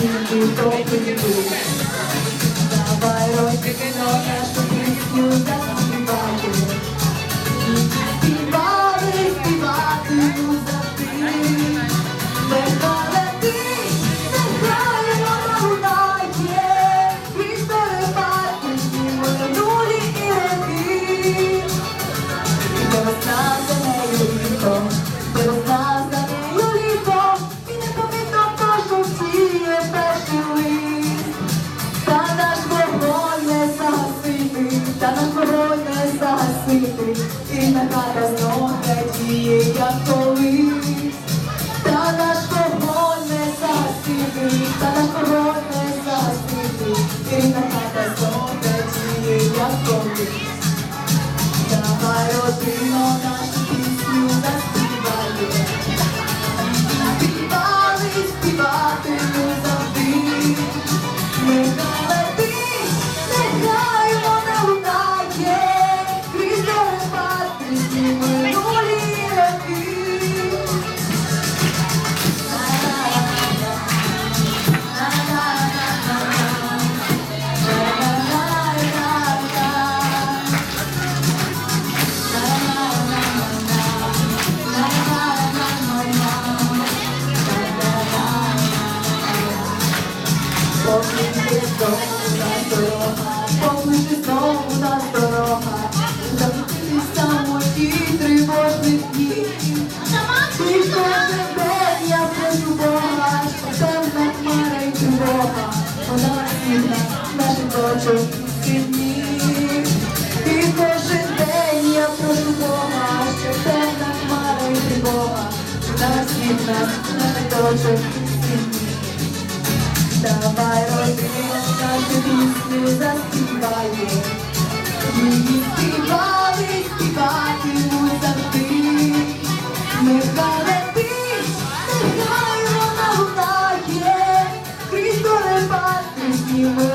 Давай розкино нашу і на хата знов радіє, як колись. Та наш вогонь не загасити, та наш вогонь не загасити, і на хата знов радіє, як колись. Давай родино садочок синів. І кожен Бога, щоб темна хмара і тривога нас від нас на садочок синів. Давай родина нашу пісню заспіває. Її співали, співатимуть завжди. Нехай летить, нехай вона гутає, крізь корепати сніве.